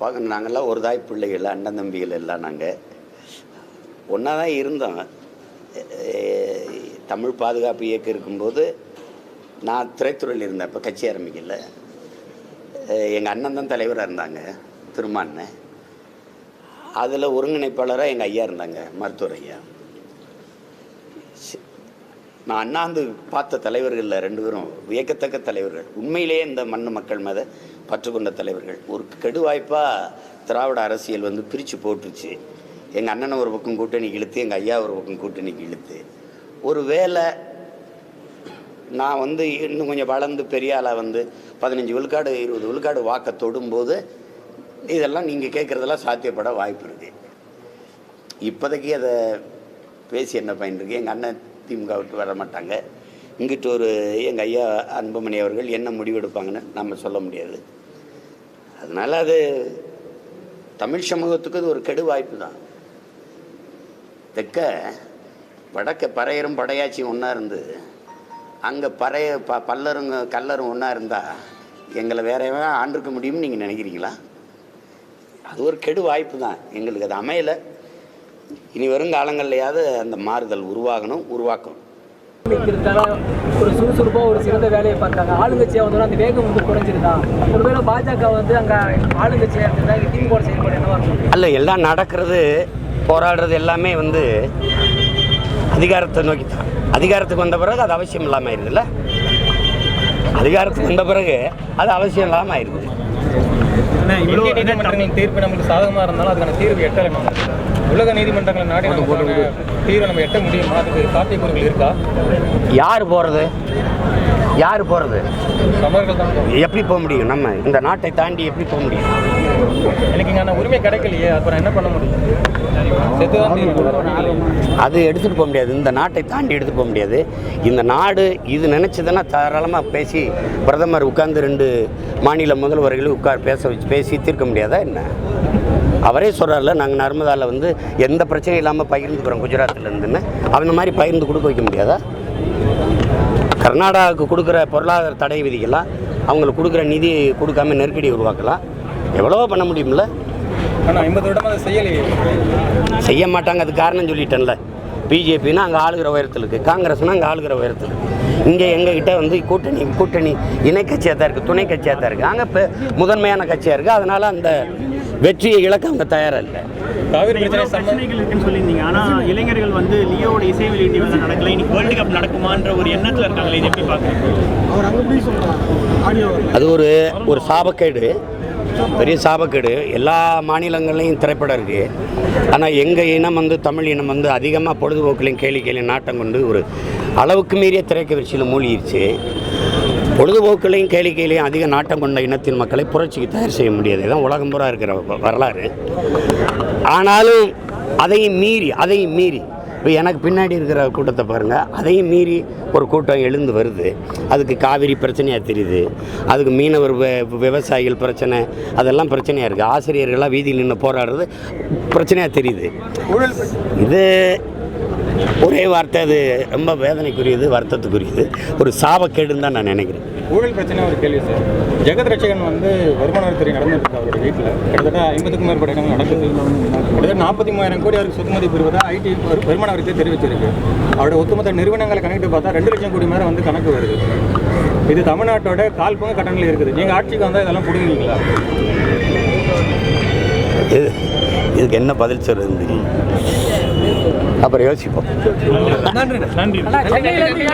பார்க்க நாங்கள்லாம் ஒரு தாய் பிள்ளைகள் அண்ணன் தம்பிகள் எல்லாம் நாங்கள் ஒன்றா தான் இருந்தோம். தமிழ் பாதுகாப்பு இயக்கம் இருக்கும்போது நான் திரைத்துறையில் இருந்தேன் இப்போ கட்சி ஆரம்பிக்கல. எங்கள் அண்ணன் தான் தலைவராக இருந்தாங்க திருமாண்ணன் அதில் ஒருங்கிணைப்பாளராக எங்கள் ஐயா இருந்தாங்க மருத்துவர் ஐயா. நான் அண்ணாந்து பார்த்த தலைவர்களில் ரெண்டு பேரும் வியக்கத்தக்க தலைவர்கள். உண்மையிலேயே இந்த மண்ணு மக்கள் மீது பற்றுக்கொண்ட தலைவர்கள். ஒரு கெடுவாய்ப்பாக திராவிட அரசியல் வந்து பிரித்து போட்டுருச்சு. எங்கள் அண்ணனை ஒரு பக்கம் கூட்டணிக்கு இழுத்து எங்கள் ஐயா ஒரு பக்கம் கூட்டணிக்கு இழுத்து. ஒரு வேளை நான் வந்து இன்னும் கொஞ்சம் வளர்ந்து பெரிய ஆளாக வந்து பதினஞ்சு விழுக்காடு இருபது விழுக்காடு வாக்க தொடும்போது இதெல்லாம் நீங்கள் கேட்குறதெல்லாம் சாத்தியப்பட வாய்ப்பு இருக்குது இப்போதைக்கு அதை பேசி என்ன பயன் இருக்கு? எங்கள் அண்ணன் திமுக விட்டு வர மாட்டாங்க. இங்கிட்டு ஒரு எங்கள் ஐயா அன்புமணி அவர்கள் என்ன முடிவெடுப்பாங்கன்னு நம்ம சொல்ல முடியாது. அதனால் அது தமிழ் சமூகத்துக்கு அது ஒரு கெடு வாய்ப்பு தான். தெற்க வடக்க பறையரும் படையாச்சியும் ஒன்றா இருந்து அங்கே பறைய ப பல்லருங்க கல்லரும் ஒன்றா இருந்தால் எங்களை வேற எவன் ஆண்டிருக்க முடியும்னு நீங்கள் நினைக்கிறீங்களா? அது ஒரு கெடு வாய்ப்பு தான். எங்களுக்கு அது அமையலை. இனி வரும் காலங்கள்லையாவது அந்த மாறுதல் உருவாகணும் உருவாக்கணும் ஒரு சுறுசுறுப்பாக ஒரு சிறந்த வேலையை பார்த்தாங்க. ஆளுங்கட்சியாக வந்தோன்னா அந்த வேகம் வந்து குறைஞ்சிருதா? ஒருவேளை பாஜக வந்து அங்கே ஆளுங்கட்சியாக இருந்தால் இங்கே திமுக செயல்பாடு என்னவா இருக்கும்? அல்ல எல்லாம் நடக்கிறது போராடுறது எல்லாமே வந்து அதிகாரத்தை நோக்கி தான் அதிகாரத்துக்கு வந்த பிறகு அது அவசியம் இல்லாமல் ஆயிடுதுல்ல அதிகாரத்துக்கு வந்த பிறகு அது அவசியம் இல்லாமல் ஆயிடுது நீதிமன்றங்களின் தீர்ப்பு நமக்கு சாதகமாக இருந்தாலும் அதுக்கான தீர்வு எட்டலை உலக நீதிமன்றங்கள் நாடி நமக்கான தீர்வை நம்ம எட்ட முடியுமா? அதுக்கு சாத்தியக்கூறுகள் இருக்கா? யார் போகிறது யார் போகிறது. எப்படி போக முடியும் நம்ம? இந்த நாட்டை தாண்டி எப்படி போக முடியும்? எனக்கு இங்கே உரிமை கிடைக்கலையே அப்புறம் என்ன பண்ண முடியும்? அது எடுத்துகிட்டு போக முடியாது. இந்த நாட்டை தாண்டி எடுத்துகிட்டு போக முடியாது. இந்த நாடு இது நினச்சதுன்னா தாராளமாக பேசி பிரதமர் உட்கார்ந்து ரெண்டு மாநில முதல்வர்களும் உட்கார் பேச வச்சு பேசி தீர்க்க முடியாதா என்ன? அவரே சொல்கிறார்ல நாங்கள் நர்மதாவில் வந்து எந்த பிரச்சனையும் இல்லாமல் பகிர்ந்துக்கிறோம் குஜராத்லேருந்துன்னு அந்த மாதிரி பகிர்ந்து கொடுக்க வைக்க முடியாதா? கர்நாடகாவுக்கு கொடுக்குற பொருளாதார தடை விதிக்கலாம் அவங்களுக்கு கொடுக்குற நிதி கொடுக்காம நெருக்கடி உருவாக்கலாம். எவ்வளவோ பண்ண முடியும்ல. செய்ய மாட்டாங்க அது காரணம் சொல்லிட்டேன்ல. பிஜேபின்னா அங்கே ஆளுகிற உயரத்தில் இருக்குது காங்கிரஸ்னா அங்கே ஆளுகிற உயரத்தில் இங்கே எங்ககிட்ட வந்து கூட்டணி கூட்டணி இணை கட்சியாக தான் இருக்குது துணை கட்சியாக தான் இருக்குது அங்கே இப்போ முதன்மையான கட்சியாக இருக்குது அதனால் அந்த வெற்றியை இழக்க அவங்க தயாராக இல்லை. பிரச்சனைகள் இருக்குன்னு சொல்லியிருந்தீங்க. ஆனா இளைஞர்கள் வந்து லியோட இசை வெளியீட்டு விழா நடக்கல இன்னைக்கு வேர்ல்டு கப் நடக்குமான்ற ஒரு எண்ணத்துல இருக்காங்களே இது எப்படி பாக்குறீங்க அது ஒரு ஒரு சாபக்கேடு. பெரிய சாபக்கேடு. எல்லா மாநிலங்கள்லையும் திரைப்படம் இருக்குது ஆனால் எங்கள் இனம் வந்து தமிழ் இனம் வந்து அதிகமாக பொழுதுபோக்குலையும் கேளிக்கையிலையும் நாட்டம் கொண்டு ஒரு அளவுக்கு மீறிய திரைக்கவிர்ச்சியில் மூழ்கிருச்சு. பொழுதுபோக்குலையும் கேளிக்கையிலையும் அதிக நாட்டம் கொண்ட இனத்தின் மக்களை புரட்சிக்கு தயார் செய்ய முடியாது. இதுதான் உலகம் பூரா இருக்கிற வரலாறு. ஆனாலும் அதையும் மீறி அதையும் மீறி இப்போ எனக்கு பின்னாடி இருக்கிற கூட்டத்தை பாருங்கள் அதையும் மீறி ஒரு கூட்டம் எழுந்து வருது. அதுக்கு காவிரி பிரச்சனையாக தெரியுது. அதுக்கு மீனவர் விவசாயிகள் பிரச்சனை அதெல்லாம் பிரச்சனையாக இருக்குது ஆசிரியர்கள்லாம் வீதியில் நின்று போராடுறது பிரச்சனையாக தெரியுது. இது ஒரே வார்த்தை அது ரொம்ப வேதனைக்குரியது வருத்தத்துக்குரியது. ஒரு சாபக்கேடுன்னு தான் நான் நினைக்கிறேன். ஊழல் பிரச்சனை ஒரு கேள்வி சார். ஜெகத் ரட்சகன் வந்து வருமான வரித்துறை நடந்துருக்கு அவருடைய வீட்டில். கிட்டத்தட்ட ஐம்பதுக்கும் மேற்பட்ட இடங்கள் நடக்குது கிட்டத்தட்ட நாற்பத்தி மூவாயிரம் கோடி அவருக்கு சொத்து மதிப்பு இருப்பதா ஐடி வருமான வரித்துறை தெரிவிச்சிருக்கு. அவரோட ஒட்டுமொத்த நிறுவனங்களை கணக்கிட்டு பார்த்தா ரெண்டு லட்சம் கோடி மேலே வந்து கணக்கு வருது. இது தமிழ்நாட்டோட கால் பங்கு கடனில் இருக்குது. நீங்கள் ஆட்சிக்கு வந்தால் இதெல்லாம் பிடுங்குவீங்களா இது இதுக்கு என்ன பதில் சொல்கிறது அப்புறம் யோசிப்போம். நன்றி. கோடி